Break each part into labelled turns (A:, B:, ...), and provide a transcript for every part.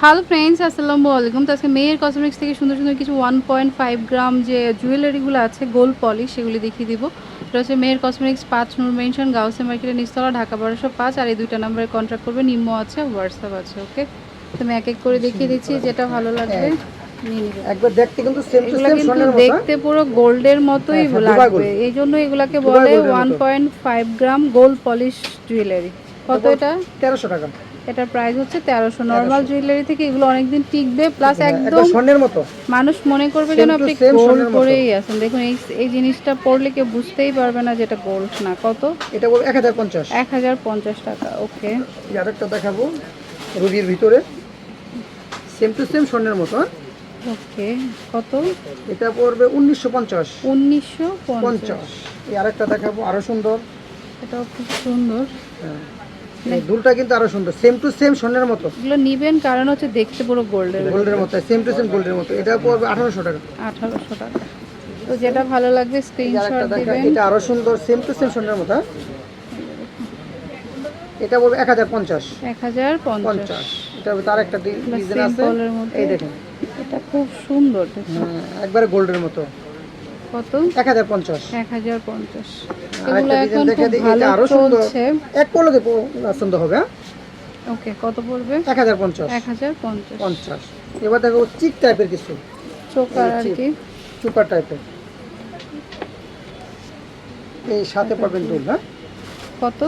A: Hello friends আসসালামু আলাইকুম। তো আজকে মেয়ের কসমেটিক্স থেকে সুন্দর সুন্দর কিছু ওয়ান পয়েন্ট ফাইভ গ্রাম যে জুয়েলারিগুলো আছে গোল্ড পলিশ সেগুলি দেখিয়ে দিব। এটা হচ্ছে মেয়ের কসমেটিক্স পাঁচ নূর মেনশন গাউসে মার্কেটের নিস্তলা ঢাকা বারোশো পাঁচ। আর এই দুইটা নাম্বারে কন্ট্যাক্ট করবে নিম্ন আছে হোয়াটসঅ্যাপ আছে ওকে? তো আমি এক এক করে দেখিয়ে দিচ্ছি যেটা ভালো লাগবে
B: একবার দেখতে কিন্তু সেম টু
A: এগুলো
B: সেম
A: কিন্তু
B: মতো
A: দেখতে পুরো গোল্ডের মতোই
B: হ্যাঁ, হ্যাঁ,
A: লাগবে। এই জন্য এগুলাকে বলে
B: gold এর
A: ওয়ান
B: মতো।
A: Point five gram gold polish jewellery কত এটা?
B: টাকা।
A: এটার প্রাইস হচ্ছে তেরোশো। নর্মাল জুয়েলারি থেকে এগুলো অনেকদিন টিকবে প্লাস
B: হ্যাঁ,
A: একদম
B: স্বর্ণের মতো।
A: মানুষ মনে করবে যেন আপনি গোল্ড পরেই আছেন। দেখুন এই এই জিনিসটা পরলে কেউ বুঝতেই পারবে না যেটা গোল্ড না। কত?
B: এটা বলব এক হাজার পঞ্চাশ।
A: এক হাজার পঞ্চাশ টাকা ওকে
B: আরেকটা দেখাবো রুবির ভিতরে। সেম টু সেম স্বর্ণের মতো হ্যাঁ?
A: ওকে কত?
B: এটা পড়বে উনিশশো পঞ্চাশ।
A: উনিশশো পঞ্চাশ।
B: এই আরেকটা দেখাবো আরও সুন্দর।
A: এটাও খুব সুন্দর।
B: হ্যাঁ। দুলটা কিন্তু আরও সুন্দর। সেম টু সেম স্বর্ণের মতো।
A: এগুলো নিবেন কারণ হচ্ছে দেখতে পুরো গোল্ডের
B: গোল্ডের মতো সেম টু সেম গোল্ডের মতো। এটা পড়বে আঠারোশো টাকা।
A: আঠারোশো টাকা। তো যেটা ভালো লাগবে স্ক্রিনশট দিবেন।
B: এটা আরও সুন্দর সেম টু সেম স্বর্ণের মতো হ্যাঁ? এটা বলবে এক হাজার পঞ্চাশ।
A: এক হাজার পঞ্চাশ।
B: পঞ্চাশ এটা তার একটা ডিজাইন আছে। এই দেখেন।
A: এটা খুব সুন্দর
B: হ্যাঁ, একবারে গোল্ডের মতো।
A: কত?
B: এক হাজার পঞ্চাশ।
A: এক হাজার পঞ্চাশ।
B: আরেকটা
A: এগুলো এখন খুব ভালো চলছে।
B: এক পলোতে পছন্দ হবে হ্যাঁ?
A: ওকে কত পড়বে?
B: এক হাজার পঞ্চাশ।
A: এক হাজার পঞ্চাশ।
B: পঞ্চাশ। এবার দেখো চিক টাইপের কিছু।
A: চোকার আর কি?
B: সুপার টাইপের এই সাথে পাবেন দুল হ্যাঁ?
A: কত?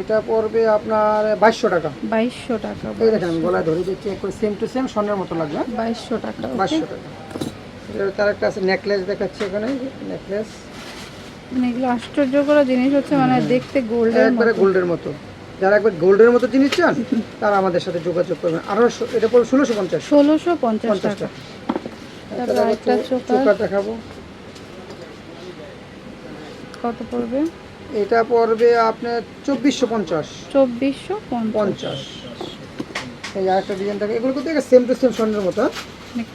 B: এটা পড়বে আপনার বাইশশো টাকা।
A: বাইশশো টাকা
B: এই দেখেন আমি গলায় ধরে দিচ্ছি একবার সেম টু সেম স্বর্ণের মতো লাগবে হ্যাঁ?
A: বাইশশো টাকা?
B: বাইশশো টাকা। তার একটা আছে নেকলেস দেখাচ্ছি এখানে নেকলেস
A: মানে এগুলো আশ্চর্য করা জিনিস হচ্ছে মানে দেখতে গোল্ডের
B: একবারে গোল্ডের মতো। যারা একবার গোল্ডের মতো জিনিস চান তারা আমাদের সাথে যোগাযোগ করবেন। আঠারোশো এটা পড়বে ষোলোশো পঞ্চাশ।
A: ষোলোশো পঞ্চাশ টাকা। চোকার।
B: দেখাবো।
A: কত পড়বে?
B: এটা পড়বে আপনার চব্বিশশো পঞ্চাশ।
A: চব্বিশশো পঞ্চাশ।
B: এই আরেকটা ডিজাইন থাকে এগুলো কিন্তু সেম টু সেম স্বর্ণের মতো হ্যাঁ?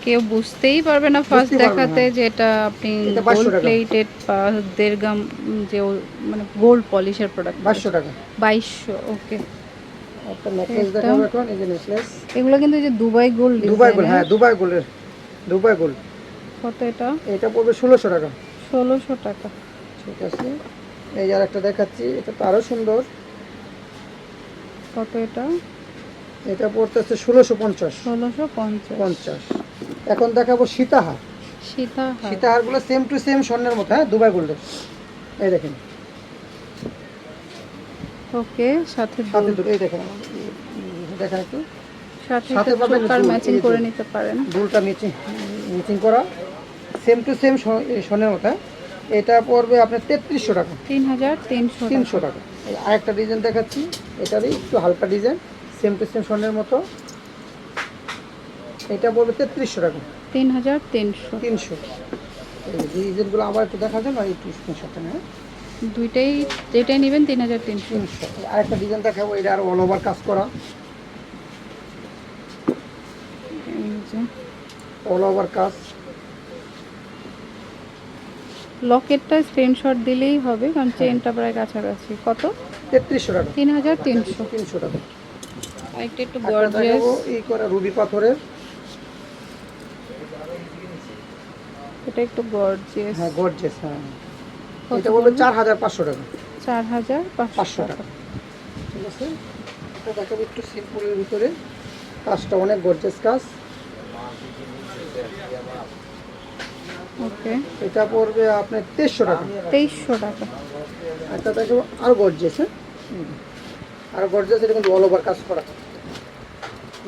A: কেউ বুঝতেই পারবে না ফার্স্ট। দেখাতে যে এটা আপনি
B: এটা 2200
A: গোল্ড প্লেটেড বা দেড় গ্রাম যে মানে গোল্ড পলিশের প্রোডাক্ট
B: বাইশশো টাকা।
A: বাইশশো ওকে
B: একটা নেকলেস দেখাবো এখন এই যে নেকলেস
A: এগুলো কিন্তু যে দুবাই গোল্ড
B: দুবাই গোল্ড হ্যাঁ দুবাই গোল্ডের দুবাই গোল্ড
A: কত এটা?
B: এটা পড়বে ষোলোশো টাকা।
A: ষোলোশো টাকা।
B: ঠিক আছে। এই যে আরেকটা দেখাচ্ছি এটা তো আরও সুন্দর।
A: কত এটা?
B: এটা পড়তেছে ষোলোশো পঞ্চাশ।
A: ষোলোশো পঞ্চাশ।
B: পঞ্চাশ। এখন দেখাবো সীতাহার।
A: সীতা
B: সীতাহারগুলো সেম টু সেম স্বর্ণের মতো হ্যাঁ? দুবাই গোল্ডের। এই দেখেন।
A: ওকে সাথে
B: সাথে দুটো এই দেখেন। দেখেন একটু।
A: সাথে
B: সাথে পাবেন
A: ম্যাচিং করে নিতে পারেন।
B: দুলটা নিচে মিচিং করা। সেম টু সেম স্বর্ণের মতো হ্যাঁ? এটা পড়বে আপনার তেত্রিশশো টাকা।
A: তিন হাজার তিনশো
B: তিনশো টাকা। আরেকটা ডিজাইন দেখাচ্ছি। এটারই একটু হালকা ডিজাইন সেম টু সেম স্বর্ণের মতো। এটা পড়বে তেত্রিশশো টাকা।
A: তিন হাজার তিনশো।
B: তিনশো। এই ডিজাইনগুলো আবার একটু দেখা যাবে একটু স্ক্রিনশটটা নেয়
A: দুইটাই যেটাই নেবেন তিন হাজার তিনশো।
B: তিনশো। আরেকটা ডিজাইন দেখাবো এটা আর অল ওভার কাজ করা। অল ওভার কাজ।
A: লকেটটা স্ক্রিনশট দিলেই হবে কারণ চেনটা প্রায় কাছাকাছি। কত?
B: তেত্রিশশো টাকা।
A: তিন হাজার তিনশো।
B: তিনশো টাকা।
A: আরেকটা একটু গর্জিয়াস
B: এই করা রুবি পাথরের।
A: এটা একটু গর্জিয়াস
B: হ্যাঁ গর্জেস হ্যাঁ। এটা বলবে চার হাজার পাঁচশো টাকা।
A: চার হাজার
B: পাঁচশো টাকা। ঠিক আছে? এটা দেখাবো একটু সিম্পলের ভিতরে। কাজটা অনেক গর্জেস কাজ।
A: ওকে।
B: এটা পড়বে আপনার তেইশশো টাকা।
A: তেইশশো টাকা।
B: একটা দেখাবো আরও গর্জেস হ্যাঁ? হুম। আরও গর্জেস এটা কিন্তু অল ওভার কাজ করা।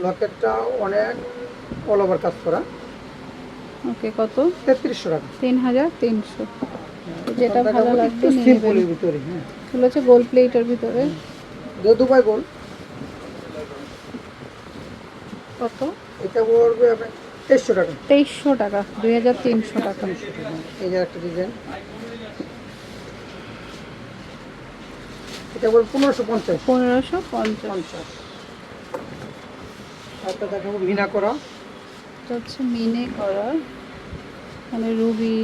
B: লকেটটা অনেক অল ওভার কাজ করা।
A: ওকে কত?
B: তেত্রিশশো টাকা।
A: তিন হাজার তিনশো। যেটা ভালো লাগবে
B: সিম্পলের ভিতরে হ্যাঁ।
A: এগুলো হচ্ছে গোল্ড প্লেটের ভিতরে।
B: দুবাই গোল
A: কত?
B: এটা পড়বে আপনার তেইশশো টাকা।
A: তেইশশো টাকা দুই হাজার তিনশো টাকা।
B: এই যে একটা ডিজাইন এটা পড়বে পনেরোশো পঞ্চাশ।
A: পনেরোশো পঞ্চাশ।
B: পঞ্চাশ। একটা দেখাবো মিনা করা।
A: এটা হচ্ছে মিনে করা। মানে রুবি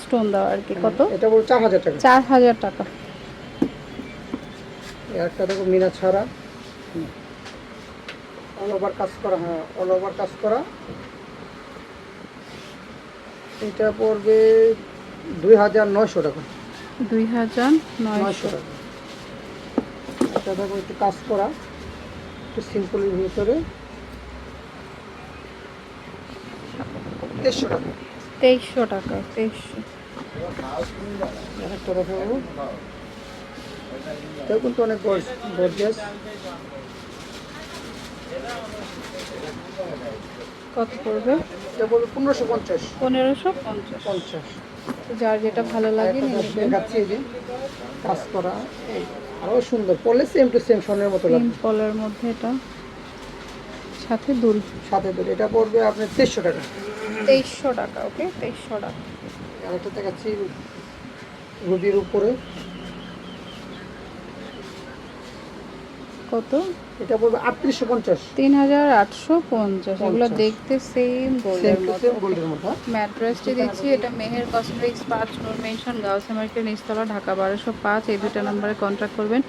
A: স্টোন দেওয়া আর কি কত?
B: এটা বলব চার হাজার টাকা।
A: চার হাজার টাকা।
B: একটা দেখো মিনা ছাড়া। অল ওভার কাজ করা হ্যাঁ অল ওভার কাজ করা। এটা পড়বে দুই হাজার নয়শো টাকা।
A: দুই হাজার
B: নয়শো। টাকা। এটা দেখো একটু কাজ করা একটু সিম্পলের ভিতরে। টাকা।
A: তেইশশো টাকা তেইশশো।
B: একটা দেখাবো এটাও কিন্তু অনেক গর্জাস
A: কত পড়বে?
B: এটা পনেরোশো পঞ্চাশ।
A: পনেরোশো পঞ্চাশ।
B: পঞ্চাশ।
A: যার যেটা ভালো লাগে
B: দেখাচ্ছি এই যে কাজ করা। আরও সুন্দর পড়লে সেম টু সেম স্বর্ণের মতো
A: সিম্পলের মধ্যে এটা। সাথে দুল।
B: সাথে দুটো এটা পড়বে আপনার তেইশশো টাকা।
A: তেইশশো টাকা ওকে? তেইশশো টাকা।
B: আরেকটা দেখাচ্ছি রুবির উপরে।
A: কত?
B: এটা পড়বে আটত্রিশশো পঞ্চাশ।
A: তিন হাজার আটশো পঞ্চাশ। এগুলো দেখতে সেম গোল্ডের মতো।
B: সেম গোল্ডের মতো?
A: ম্যাট্রেসটি দিচ্ছি এটা মেহের কসমেটিক্স পাঁচ নোর মেনশন গার্লস মার্কেট নিচতলা ঢাকা বারোশো পাঁচ। এই দুটো নাম্বারে কন্ট্যাক্ট করবেন।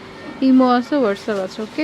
A: ইমো আছে হোয়াটসঅ্যাপ আছে ওকে